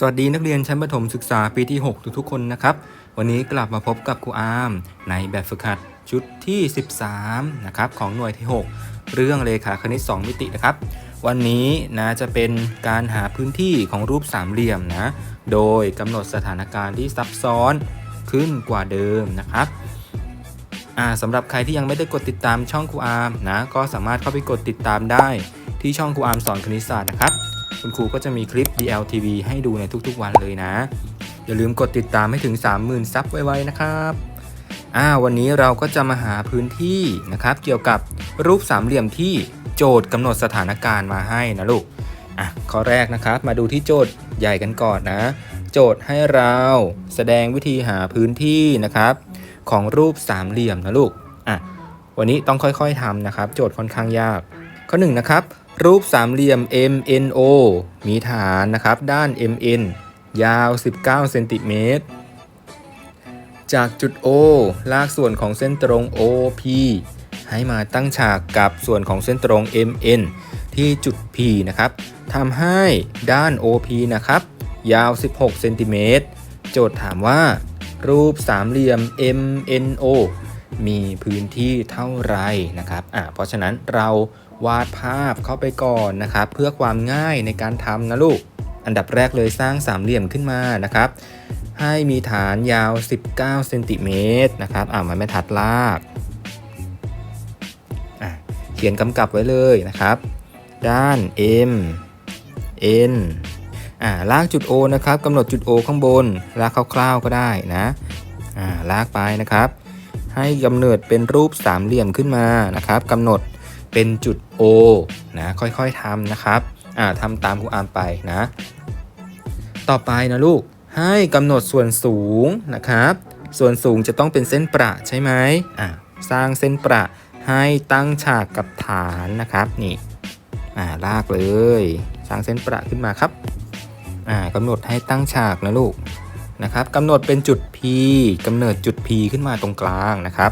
สวัสดีนักเรียนชั้นประถมศึกษาปีที่ 6 ทุกๆคนนะครับ วันนี้กลับมาพบกับครูอาร์มในแบบฝึกหัดชุดที่ 13 นะครับของหน่วยที่ 6 เรื่องเลขาคณิต 2 มิตินะครับ วันนี้นะจะเป็นการหาพื้นที่ของรูปสามเหลี่ยมนะ โดยกำหนดสถานการณ์ที่ซับซ้อนขึ้นกว่าเดิมนะครับสำหรับใครที่ยังไม่ได้กดติดตามช่องครูอาร์มนะก็สามารถเข้าไปกดติดตามได้ที่ช่องครูอาร์มสอนคณิตศาสตร์นะครับ คุณครูก็จะมีคลิป DLTV ให้ดูในทุกๆวันเลยนะ อย่าลืมกดติดตามให้ถึง 30,000 ซับไวๆนะครับอ่าวันนี้เราก็จะมาหาพื้นที่นะครับ เกี่ยวกับรูปสามเหลี่ยมที่โจทย์กำหนดสถานการณ์มาให้นะลูกอะข้อแรกนะครับมาดูที่โจทย์ใหญ่กันก่อนนะ โจทย์ให้เราแสดงวิธีหาพื้นที่นะครับ ของรูปสามเหลี่ยมนะลูกอะวันนี้ต้องค่อยๆทำนะครับ โจทย์ค่อนข้างยาก ข้อ1นงนะครับ รูปสามเหลี่ยม MNO มีฐานนะครับ ด้าน MN ยาว 19 เซนติเมตร จากจุด O ลากส่วนของเส้นตรง OP ให้มาตั้งฉากกับส่วนของเส้นตรง MN ที่จุด P นะครับทำให้ด้าน OP นะครับ ยาว 16 เซนติเมตร โจทย์ถามว่า รูปสามเหลี่ยม MNO มีพื้นที่เท่าไหรนะครับ อ่า เพราะฉะนั้นเรา วาดภาพเข้าไปก่อนนะครับ เพื่อความง่ายในการทำนะลูก อันดับแรกเลยสร้างสามเหลี่ยมขึ้นมานะครับ ให้มีฐานยาว 19เซนติเมตรนะครับอ่ามันไม่ทัดลากอะเขียนกำกับไว้เลยนะครับ ด้าน M N อ่าลากจุด O นะครับกำหนดจุด O ข้างบน ลากคร่าวๆก็ได้นะอ่าลากไปนะครับ ให้กำเนิดเป็นรูปสามเหลี่ยมขึ้นมานะครับกำหนด เป็นจุด O นะค่อยๆทำนะครับอ่าทำตามครูอามไปนะ ต่อไปนะลูกให้กำหนดส่วนสูงนะครับ ส่วนสูงจะต้องเป็นเส้นประใช่ไหมอ่าสร้างเส้นประให้ตั้งฉากกับฐานนะครับนี่อ่าลากเลย สร้างเส้นประขึ้นมาครับอ่ากำหนดให้ตั้งฉากนะลูกนะครับกำหนดเป็นจุด P กำเนิดจุด P ขึ้นมาตรงกลางนะครับ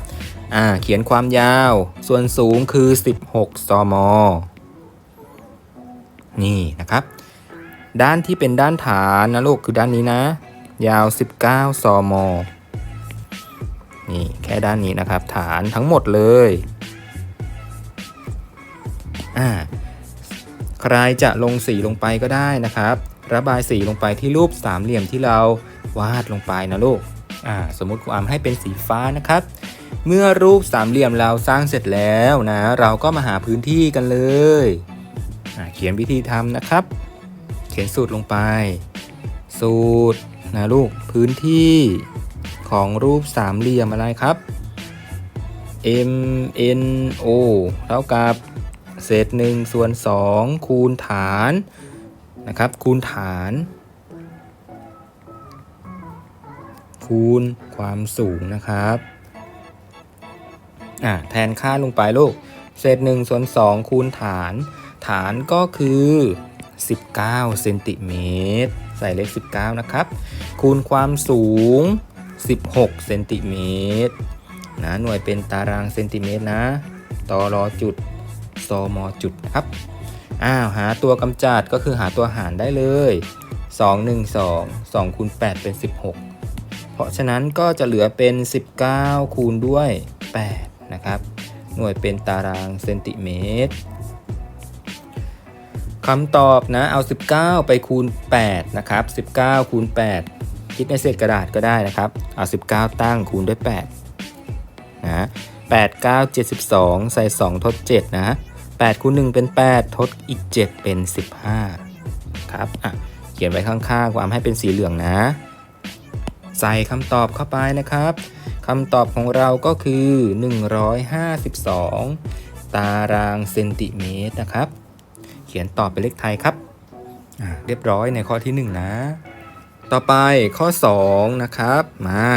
อ่าเขียนความยาว ส่วนสูงคือ 16 ซม นี่นะครับ ด้านที่เป็นด้านฐานนะลูกคือด้านนี้นะ ยาว 19 ซม นี่แค่ด้านนี้นะครับ ฐานทั้งหมดเลยอ่าใครจะลงสีลงไปก็ได้นะครับ ระบายสีลงไปที่รูปสามเหลี่ยมที่เราวาดลงไปนะลูกอ่าสมมติครูอามให้เป็นสีฟ้านะครับ เมื่อรูปสามเหลี่ยมเราสร้างเสร็จแล้วนะ เราก็มาหาพื้นที่กันเลยเขียนวิธีทำนะครับ เขียนสูตรลงไป สูตรนะลูกพื้นที่ของรูปสามเหลี่ยมอะไรครับ M N O เท่ากับเศษ1ส่วน2คูณฐานนะครับ คูณฐาน คูณความสูงนะครับ อ่าแทนค่าลงไปลูก เศษ1ส่วน2คูณฐาน ฐานก็คือ 19เซนติเมตรใส่เลข 19 นะครับ คูณความสูง 16เซนติเมตรนะหน่วยเป็นตารางเซนติเมตรนะตอรอจุดซมจุดนะครับอ้าวหาตัวกำจัดก็คือหาตัวหารได้เลย 2 1 2 2คูณ8เป็น 16 เพราะฉะนั้นก็จะเหลือเป็น 19 คูณด้วย 8 นะครับ หน่วยเป็นตารางเซนติเมตรคำตอบนะ เอา 19 ไปคูณ 8 นะครับ 19 คูณ 8 คิดในเศษกระดาษก็ได้นะครับ เอา 19 ตั้งคูณด้วย 8 นะ 8 9 72 ใส่ 2 ทด 7 นะ 8 คูณ 1 เป็น 8 ทดอีก 7 เป็น 15 ครับ อะ เขียนไว้ข้างๆ ความให้เป็นสีเหลืองนะ ใส่คำตอบเข้าไปนะครับ คำตอบของเราก็คือ 152 ตารางเซนติเมตรนะครับ เขียนตอบเป็นเลขไทยครับ เรียบร้อยในข้อที่ 1 นะ ต่อไปข้อ 2 นะครับ มา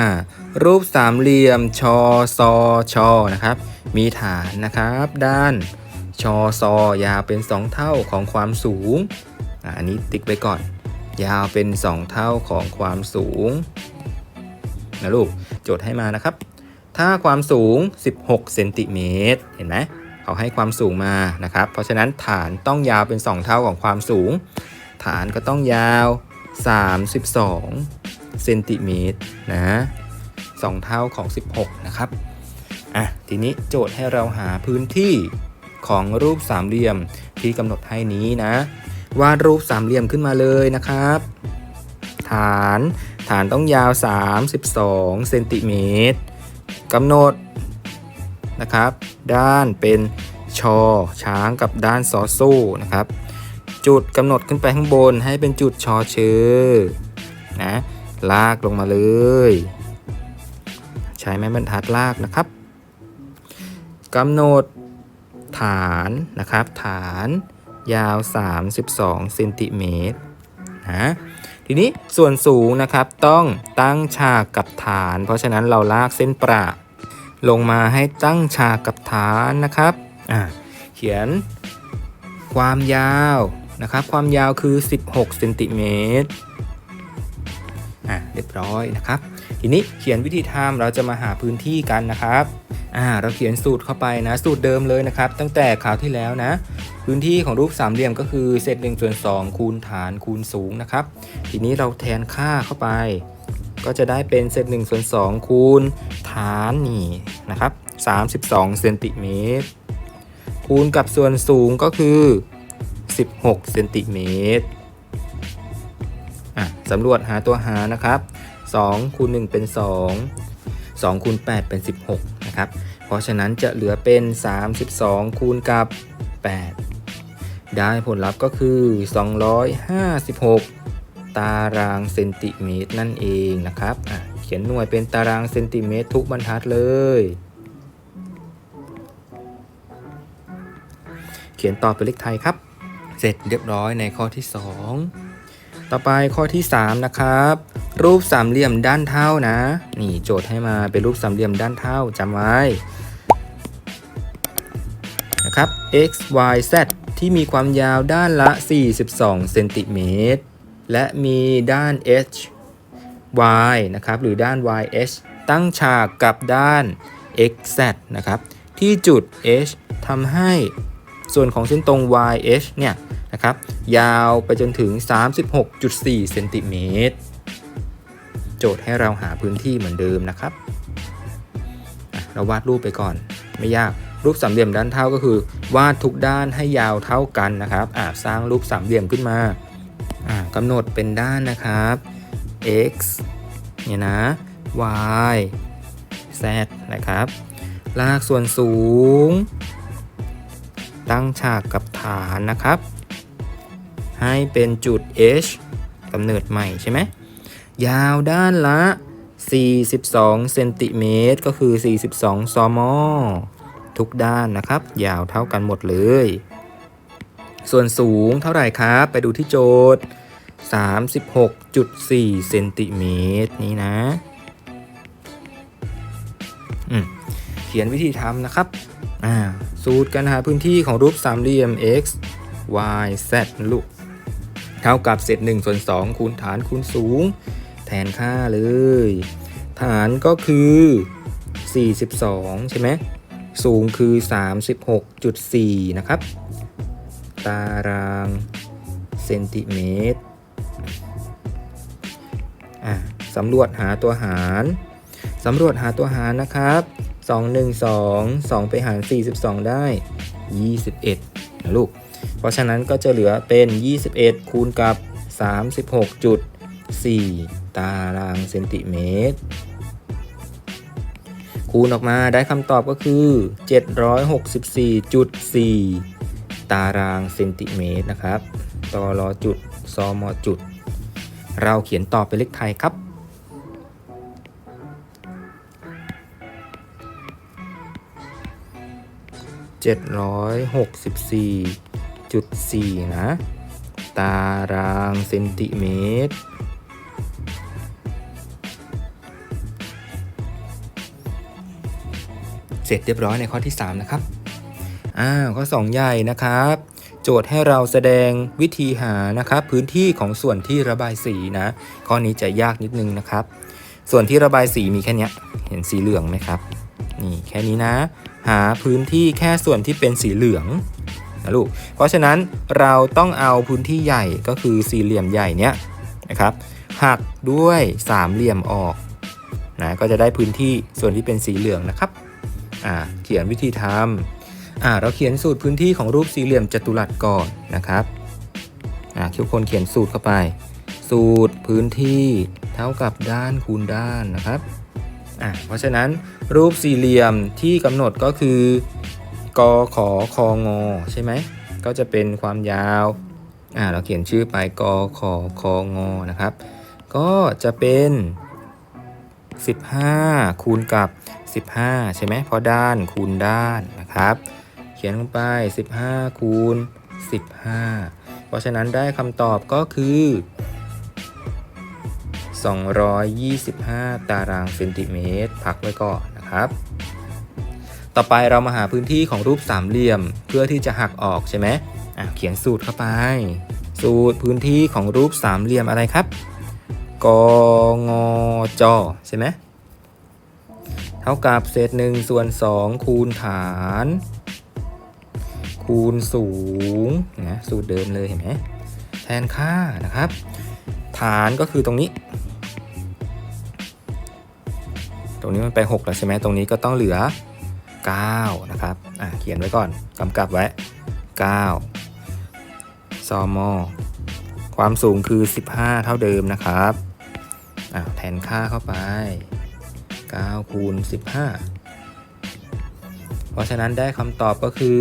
รูปสามเหลี่ยมชอซอชอนะครับ มีฐานนะครับ ด้านชอซอยาวเป็น 2 เท่าของความสูง อันนี้ติ๊กไปก่อน ยาวเป็น 2 เท่าของความสูง นะลูกโจทย์ให้มานะครับ ถ้าความสูง 16เซนติเมตรเห็นไหมเขาให้ความสูงมานะครับ เพราะฉะนั้นฐานต้องยาวเป็น 2 เท่าของความสูง ฐานก็ต้องยาว 32เซนติเมตรนะสองเท่าของ 16 นะครับ อะ ทีนี้โจทย์ให้เราหาพื้นที่ของรูปสามเหลี่ยมที่กำหนดให้นี้นะ วาดรูปสามเหลี่ยมขึ้นมาเลยนะครับ ฐาน ฐานต้องยาว 32เซนติเมตรกำหนดนะครับ ด้านเป็นชอช้างกับด้านซอโซ่นะครับ จุดกำหนดขึ้นไปข้างบนให้เป็นจุดชอเชอนะลากลงมาเลย ใช้ไม้บรรทัดลากนะครับกำหนดฐานนะครับ ฐานยาว 32เซนติเมตรนะ ทีนี้ส่วนสูงนะครับต้องตั้งฉากกับฐาน เพราะฉะนั้นเราลากเส้นประลงมาให้ตั้งฉากกับฐานนะครับอ่าเขียนความยาวนะครับ ความยาวคือ 16เซนติเมตรอะเรียบร้อยนะครับ ทีนี้เขียนวิธีทำเราจะมาหาพื้นที่กันนะครับอ่าเราเขียนสูตรเข้าไปนะ สูตรเดิมเลยนะครับ ตั้งแต่คราวที่แล้วนะ พื้นที่ของรูปสามเหลี่ยมก็คือเศษ1ส่วน2คูณฐานคูณสูงนะครับ ทีนี้เราแทนค่าเข้าไป ก็จะได้เป็นเศษ1ส่วน2คูณฐานนี่นะครับ32เซนติเมตรคูณกับส่วนสูงก็คือ 16เซนติเมตรสำรวจหาตัวหานะครับ 2คูณ1เป็น 2 2คูณ8เป็น 16 นะครับ เพราะฉะนั้นจะเหลือเป็น 32 คูณกับ 8 ได้ผลลัพธ์ก็คือ 256 ตารางเซนติเมตรนั่นเองนะครับ เขียนหน่วยเป็นตารางเซนติเมตรทุกบรรทัดเลย เขียนต่อเป็นเลขไทยครับ เสร็จเรียบร้อยในข้อที่ 2 ต่อไปข้อที่ 3 นะครับ รูปสามเหลี่ยมด้านเท่านะ นี่โจทย์ให้มาเป็นรูปสามเหลี่ยมด้านเท่าจำไว้นะครับ x y z ที่มีความยาวด้านละ 42เซนติเมตรและมีด้าน h y นะครับ หรือด้าน y h ตั้งฉากกับด้าน x z นะครับ ที่จุด h ทำให้ส่วนของเส้นตรง y h เนี่ย นะครับ ยาวไปจนถึง 36.4 เซนติเมตร โจทย์ให้เราหาพื้นที่เหมือนเดิมนะครับ เราวาดรูปไปก่อน ไม่ยาก รูปสามเหลี่ยมด้านเท่าก็คือ วาดทุกด้านให้ยาวเท่ากันนะครับอะสร้างรูปสามเหลี่ยมขึ้นมาอะกำหนดเป็นด้านนะครับ x เนี่ยนะ y z นะครับ ลากส่วนสูง ตั้งฉากกับฐานนะครับ ให้เป็นจุด h กำเนิดใหม่ใช่ไหมยาวด้านละ 42 เซนติเมตร ก็คือ 42 ซม ทุกด้านนะครับ ยาวเท่ากันหมดเลย ส่วนสูงเท่าไหร่ครับ ไปดูที่โจทย์ 36.4 เซนติเมตรนี้นะเขียนวิธีทำนะครับ สูตรการหาพื้นที่ของรูปสามเหลี่ยม x y z ลูก เท่ากับเศษ1ส่วน2คูณฐานคูณสูง แทนค่าเลย ฐานก็คือ 42 ใช่ไหมสูงคือ 36.4 นะครับ ตารางเซนติเมตรอะสำรวจหาตัวหารสำรวจหาตัวหารนะครับ 2 1 2 2 ไปหาร 42 ได้ 21 นะลูก เพราะฉะนั้นก็จะเหลือเป็น 21 คูณกับ 36.4 ตารางเซนติเมตร คูณออกมาได้คำตอบก็คือ 764.4 ตารางเซนติเมตรนะครับตอรอจุดซอมอจุด เราเขียนต่อเป็นเลขไทยครับ 7.4 นะ ตารางเซนติเมตร เสร็จเรียบร้อยในข้อที่ 3 นะครับอ่าวข้อ 2 ใหญ่นะครับ โจทย์ให้เราแสดงวิธีหานะครับ พื้นที่ของส่วนที่ระบายสีนะ ข้อนี้จะยากนิดนึงนะครับ ส่วนที่ระบายสีมีแค่เนี้ยเห็นสีเหลืองไหมครับ นี่แค่นี้นะ หาพื้นที่แค่ส่วนที่เป็นสีเหลือง นะลูก เพราะฉะนั้นเราต้องเอาพื้นที่ใหญ่ก็คือสี่เหลี่ยมใหญ่เนี้ยนะครับหักด้วยสามเหลี่ยมออกนะก็จะได้พื้นที่ส่วนที่เป็นสีเหลืองนะครับอ่าเขียนวิธีทำอ่าเราเขียนสูตรพื้นที่ของรูปสี่เหลี่ยมจัตุรัสก่อนนะครับอ่าทุกคนเขียนสูตรเข้าไป สูตรพื้นที่เท่ากับด้านคูณด้านนะครับอ่าเพราะฉะนั้นรูปสี่เหลี่ยมที่กำหนดก็คือ กขอคองอใช่ไหมก็จะเป็นความยาวอ่าเราเขียนชื่อไปกขอคองอนะครับ ก็จะเป็น 15 คูณกับ 15 ใช่ไหมเพราะด้านคูณด้านนะครับ เขียนลงไป 15 คูณ 15 เพราะฉะนั้นได้คำตอบก็คือ 225 ตารางเซนติเมตรพักไว้ก่อนนะครับ ต่อไปเรามาหาพื้นที่ของรูปสามเหลี่ยม เพื่อที่จะหักออกใช่ไหมอะเขียนสูตรเข้าไป สูตรพื้นที่ของรูปสามเหลี่ยมอะไรครับกงจใช่ไหมเท่ากับเศษ1ส่วน2คูณฐาน คูณสูงนะสูตรเดิมเลยเห็นไหมแทนค่านะครับ ฐานก็คือตรงนี้ ตรงนี้มันไป 6 แล้วใช่ไหมตรงนี้ก็ต้องเหลือ 9 นะครับ อะเขียนไว้ก่อนกำกับไว้ 9 ซอมอความสูงคือ 15 เท่าเดิมนะครับอ่าแทนค่าเข้าไป 9 คูณ 15 เพราะฉะนั้นได้คำตอบก็คือ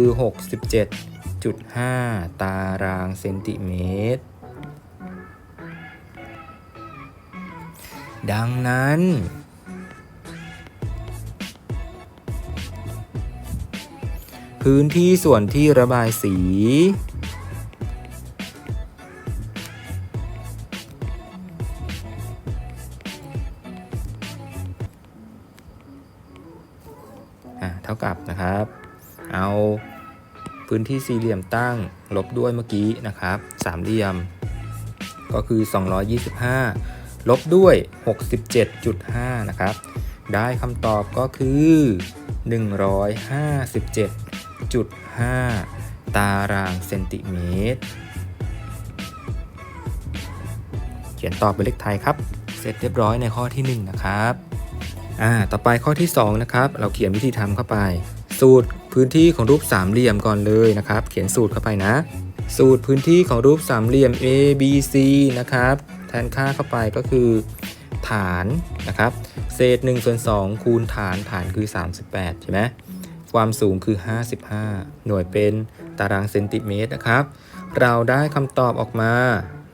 67.5 ตารางเซนติเมตร ดังนั้น พื้นที่ส่วนที่ระบายสี อะ เท่ากับนะครับ เอาพื้นที่สี่เหลี่ยมตั้งลบด้วยเมื่อกี้นะครับ สามเหลี่ยม ก็คือ 225 ลบด้วย 67.5 นะครับ ได้คำตอบก็คือ 157.5ตารางเซนติเมตร เขียนตอบเป็นเลขไทยครับ เสร็จเรียบร้อยในข้อที่ 1 นะครับอ่าต่อไปข้อที่ 2 นะครับ เราเขียนวิธีทำเข้าไป สูตรพื้นที่ของรูปสามเหลี่ยมก่อนเลยนะครับ เขียนสูตรเข้าไปนะ สูตรพื้นที่ของรูปสามเหลี่ยม A B C นะครับ แทนค่าเข้าไปก็คือ ฐานนะครับ เศษ1ส่วน2คูณฐานฐานคือ 38 ใช่ไหม ความสูงคือ 55 หน่วยเป็นตารางเซนติเมตรนะครับ เราได้คำตอบออกมา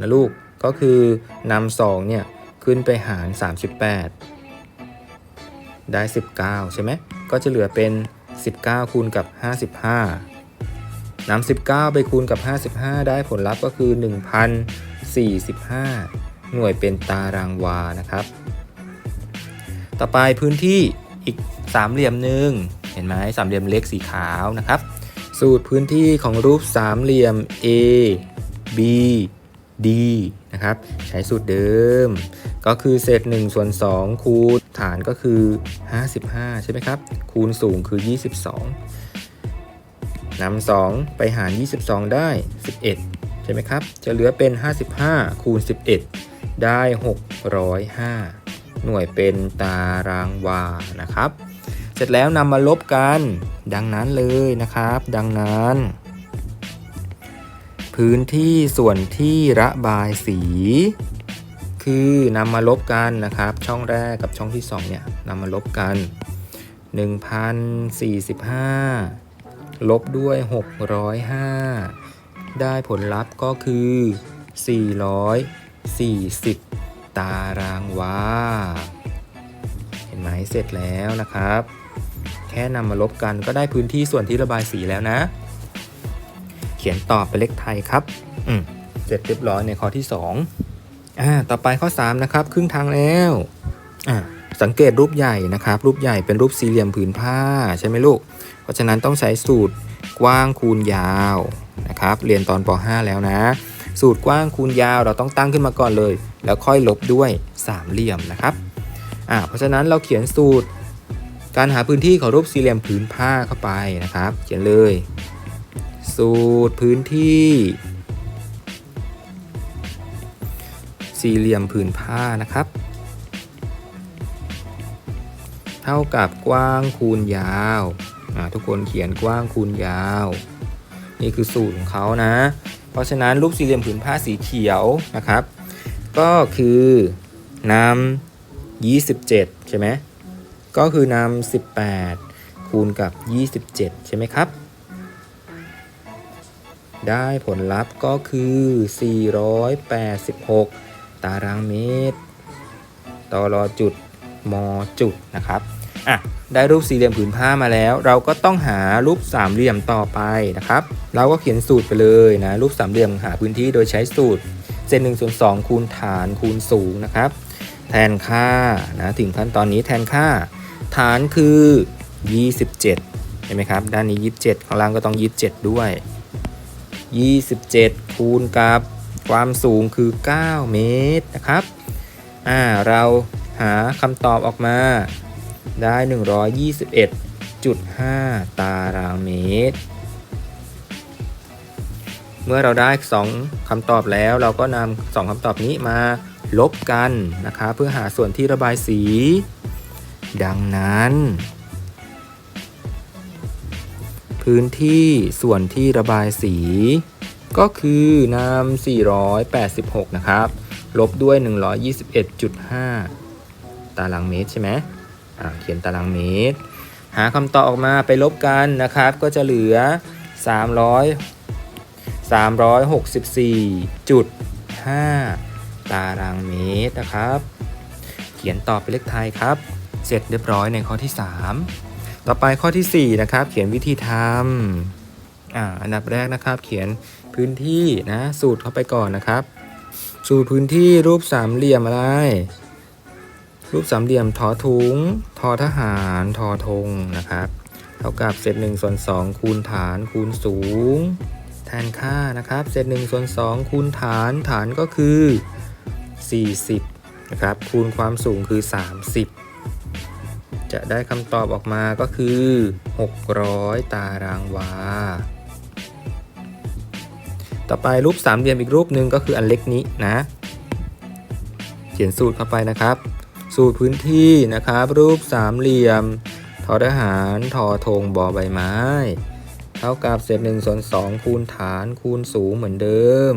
นะลูกก็คือนำ2เนี่ยขึ้นไปหาร 38 ได้ 19 ใช่ไหมก็จะเหลือเป็น 19 คูณกับ 55นำ19 ไปคูณกับ 55 ได้ผลลัพธ์ก็คือ 1,045 หน่วยเป็นตารางวานะครับ ต่อไปพื้นที่อีกสามเหลี่ยมหนึ่ง เห็นไหมสามเหลี่ยมเล็กสีขาวนะครับ สูตรพื้นที่ของรูปสามเหลี่ยม A B D นะครับใช้สูตรเดิม ก็คือเศษ1ส่วน2คูณฐานก็คือ 55 ใช่ไหมครับ คูณสูงคือ 22นำ2ไปหาร 22 ได้ 11 ใช่ไหมครับ จะเหลือเป็น 55 คูณ 11 ได้ 605 หน่วยเป็นตารางวานะครับ เสร็จแล้วนำมาลบกัน ดังนั้นเลยนะครับ ดังนั้น พื้นที่ส่วนที่ระบายสี คือนำมาลบกันนะครับ ช่องแรกกับช่องที่2เนี่ยนำมาลบกัน 1,045 ลบด้วย 605 ได้ผลลัพธ์ก็คือ 440 ตารางวาเห็นไหมเสร็จแล้วนะครับ ค่นำมาลบกันก็ได้พื้นที่ส่วนที่ระบายสีแล้วนะ เขียนตอบเป็นเลขไทยครับ อืมเสร็จเรียบร้อยในข้อที่2อ่าต่อไปข้อ 3 นะครับ ครึ่งทางแล้วอ่าสังเกตรูปใหญ่นะครับ รูปใหญ่เป็นรูปสี่เหลี่ยมผืนผ้าใช่ไหมลูก เพราะฉะนั้นต้องใช้สูตรกว้างคูณยาวนะครับ เรียนตอนป .5 แล้วนะ สูตรกว้างคูณยาวเราต้องตั้งขึ้นมาก่อนเลย แล้วค่อยลบด้วยสามเหลี่ยมนะครับอ่าเพราะฉะนั้นเราเขียนสูตร การหาพื้นที่ของรูปสี่เหลี่ยมผืนผ้าเข้าไปนะครับ เขียนเลย สูตรพื้นที่ สี่เหลี่ยมผืนผ้านะครับ เท่ากับกว้างคูณยาวทุกคนเขียนกว้างคูณยาว นี่คือสูตรของเขานะ เพราะฉะนั้นรูปสี่เหลี่ยมผืนผ้าสีเขียวนะครับ ก็คือนำ27 ใช่ไหม ก็คือนำ18 คูณกับ 27 ใช่ไหมครับ ได้ผลลัพธ์ก็คือ 486 ตารางเมตรต่อรอจุดมจุดนะครับอะได้รูปสี่เหลี่ยมผืนผ้ามาแล้ว เราก็ต้องหารูปสามเหลี่ยมต่อไปนะครับ เราก็เขียนสูตรไปเลยนะรูปสามเหลี่ยมหาพื้นที่โดยใช้สูตรเศษหนึ่งส่วนสองคูณฐานคูณสูงนะครับ แทนค่านะถึงขั้นตอนนี้แทนค่า ฐานคือ 27 เห็นไหมครับ ด้านนี้ 27 ข้างล่างก็ต้อง 27 ด้วย 27 คูณกับความสูงคือ 9 เมตรนะครับ อ่า เราหาคำตอบออกมาได้ 121.5 ตารางเมตร เมื่อเราได้ 2คำตอบแล้วเราก็นำ2คำตอบนี้มาลบกันนะคะ เพื่อหาส่วนที่ระบายสี ดังนั้น พื้นที่ส่วนที่ระบายสี ก็คือนำ486 นะครับ ลบด้วย 121.5 ตารางเมตรใช่ไหมอ่าเขียนตารางเมตร หาคำตอบออกมาไปลบกันนะครับ ก็จะเหลือ 300 364.5 ตารางเมตรนะครับ เขียนตอบเป็นเลขไทยครับ เสร็จเรียบร้อยในข้อที่ 3 ต่อไปข้อทีสี่ 4 นะครับ เขียนวิธีทำอ่าอันดับแรกนะครับ เขียนพื้นที่นะสูตรเข้าไปก่อนนะครับ สูตรพื้นที่รูปสามเหลี่ยมอะไร รูปสามเหลี่ยมทอถุงทอทหารทอธงนะครับเท่ากับเศษ1ส่วน2คูณฐานคูณสูง แทนค่านะครับเศษ1ส่วน2คูณฐานฐานก็คือ 40นะครับคูณความสูงคือ 30 จะได้คำตอบออกมาก็คือ 600 ตารางวา ต่อไปรูปสามเหลี่ยมอีกรูปหนึ่งก็คืออันเล็กนี้นะ เขียนสูตรเข้าไปนะครับ สูตรพื้นที่นะครับ รูปสามเหลี่ยมทอทหารทอธงบอใบไม้ เท่ากับเศษหนึ่งส่วนสองคูณฐานคูณสูงเหมือนเดิม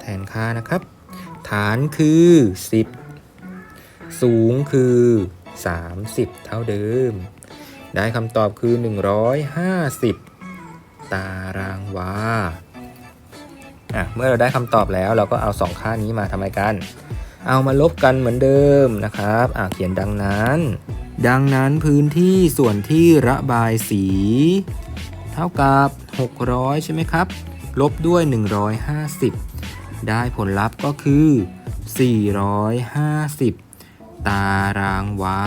แทนค่านะครับ ฐานคือ 10 สูงคือ 30 เท่าเดิม ได้คำตอบคือ 150 ตารางวาอะเมื่อเราได้คำตอบแล้วเราก็เอาสองค่านี้มาทำไมกัน เอามาลบกันเหมือนเดิมนะครับอะเขียนดังนั้น ดังนั้นพื้นที่ส่วนที่ระบายสี เท่ากับ 600 ใช่ไหมครับ ลบด้วย 150 ได้ผลลัพธ์ก็คือ 450 ตารางวา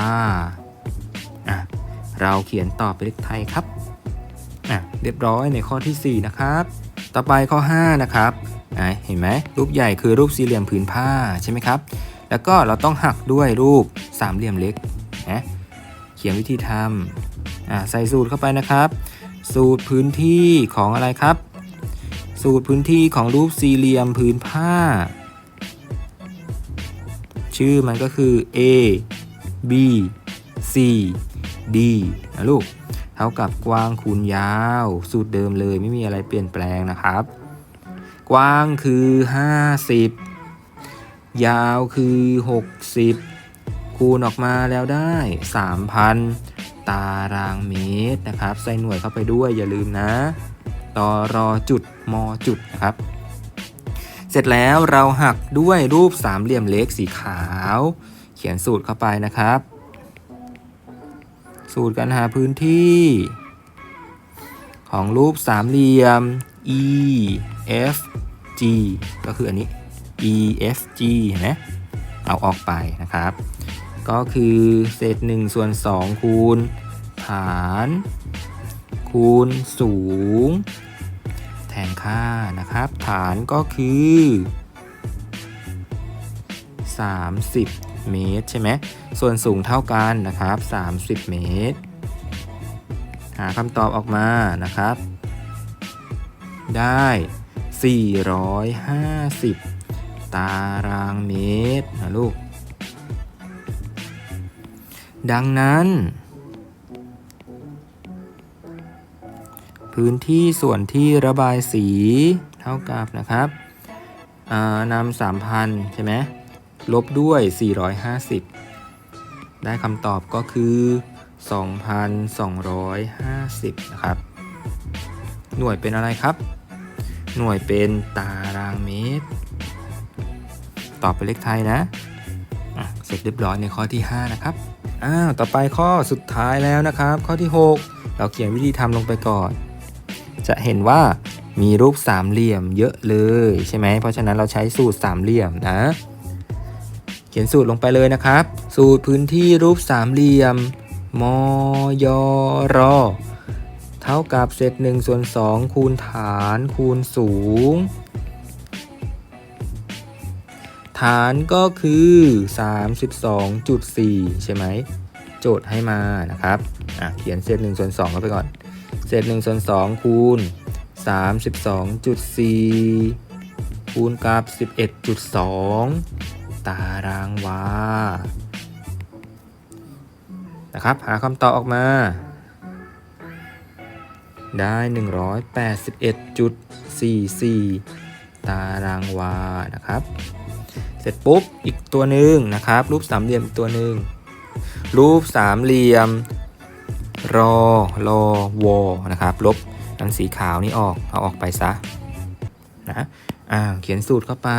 อะเราเขียนตอบเป็นเลขไทยครับอะเรียบร้อยในข้อที่ 4 นะครับ ต่อไปข้อ 5 นะครับอะเห็นไหมรูปใหญ่คือรูปสี่เหลี่ยมผืนผ้าใช่ไหมครับ แล้วก็เราต้องหักด้วยรูปสามเหลี่ยมเล็กนะเขียนวิธีทำอะใส่สูตรเข้าไปนะครับ สูตรพื้นที่ของอะไรครับ สูตรพื้นที่ของรูปสี่เหลี่ยมผืนผ้า ชื่อมันก็คือ A B C D นะลูก เท่ากับกว้างคูณยาว สูตรเดิมเลยไม่มีอะไรเปลี่ยนแปลงนะครับ กว้างคือ 50 ยาวคือ 60 คูณออกมาแล้วได้ 3,000 ตารางเมตรนะครับ ใส่หน่วยเข้าไปด้วยอย่าลืมนะต่อรอจุดมอจุดนะครับ เสร็จแล้วเราหักด้วยรูปสามเหลี่ยมเล็กสีขาว เขียนสูตรเข้าไปนะครับ สูตรการหาพื้นที่ ของรูปสามเหลี่ยม E F G ก็คืออันนี้ E F G เห็นไหมเอาออกไปนะครับ ก็คือเศษ1ส่วน2คูณฐาน คูณสูง แทนค่านะครับ ฐานก็คือ 30 เมตรใช่ไหม ส่วนสูงเท่ากันนะครับ 30 เมตร หาคำตอบออกมานะครับ ได้ 450 ตารางเมตรนะลูก ดังนั้น พื้นที่ส่วนที่ระบายสีเท่ากับนะครับอ่านำ3,000ใช่ไหมลบด้วย 450 ได้คำตอบก็คือ 2,250 นะครับ หน่วยเป็นอะไรครับ หน่วยเป็นตารางเมตร ตอบเป็นเลขไทยนะะเสร็จเรียบร้อยในข้อที่ 5 นะครับ อ้าว ต่อไปข้อสุดท้ายแล้วนะครับ ข้อที่ 6 เราเขียนวิธีทำลงไปก่อน จะเห็นว่ามีรูปสามเหลี่ยมเยอะเลยใช่ไหมเพราะฉะนั้นเราใช้สูตรสามเหลี่ยมนะ เขียนสูตรลงไปเลยนะครับ สูตรพื้นที่รูปสามเหลี่ยมมยรเท่ากับเศษ1ส่วน2คูณฐานคูณสูง ฐานก็คือ 32.4 ใช่ไหม โจทย์ให้มานะครับ อะ เขียนเศษ1ส่วน2เข้าไปก่อน ศษ1ส่วน2คูณ 32.4 คูณกับ 11.2 ตารางวา นะครับ หาคำตอบออกมา ได้ 181.44 ตารางวา นะครับ เสร็จปุ๊บ อีกตัวหนึ่งนะครับ รูปสามเหลี่ยมอีกตัวหนึ่งรูปสามเหลี่ยม รอรอวอนะครับลบอันสีขาวนี่ออกเอาออกไปซะนะอ่าเขียนสูตรเข้าไป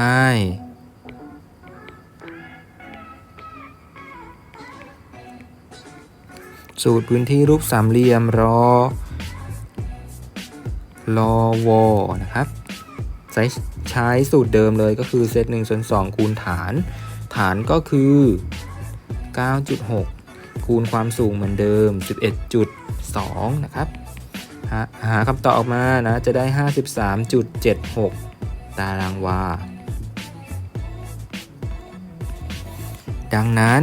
สูตรพื้นที่รูปสามเหลี่ยมรอรอวอนะครับใช้ใช้สูตรเดิมเลยก็คือเซต1ส่วน2คูณฐาน ฐานก็คือ 9.6 คูณความสูงเหมือนเดิม 11.2 นะครับหาหาคำตอบออกมานะจะได้ 53.76 ตารางวา ดังนั้น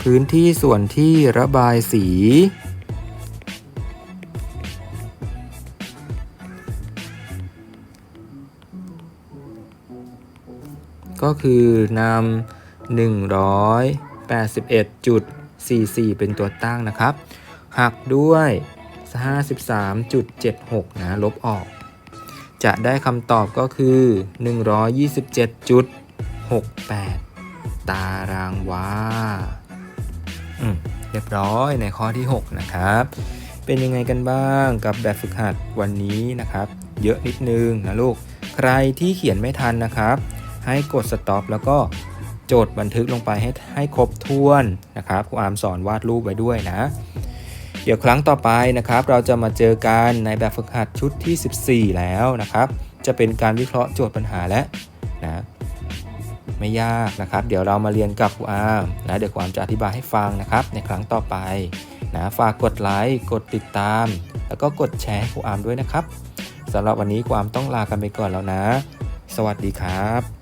พื้นที่ส่วนที่ระบายสีก็คือนำ 181.44 เป็นตัวตั้งนะครับ หักด้วย 53.76 นะ ลบออก จะได้คำตอบก็คือ 127.68 ตารางวาอืมเรียบร้อยในข้อที่ 6 นะครับ เป็นยังไงกันบ้างกับแบบฝึกหัดวันนี้นะครับ เยอะนิดนึงนะลูก ใครที่เขียนไม่ทันนะครับ ให้กด stop แล้วก็ จทย์บันทึกลงไปให้ให้ครบถ้วนนะครับครูอามสอนวาดรูปไว้ด้วยนะ เดี๋ยวครั้งต่อไปนะครับ เราจะมาเจอกันในแบบฝึกหัดชุดที่ 14 แล้วนะครับ จะเป็นการวิเคราะห์โจทย์ปัญหาและนะไม่ยากนะครับ เดี๋ยวเรามาเรียนกับครูอามนะเดี๋ยวครูอามจะอธิบายให้ฟังนะครับ ในครั้งต่อไปนะฝากกดไลค์กดติดตาม แล้วก็กดแชร์ให้ครูอามด้วยนะครับสำหรับวันนี้ครูอามต้องลากันไปก่อนแล้วนะ สวัสดีครับ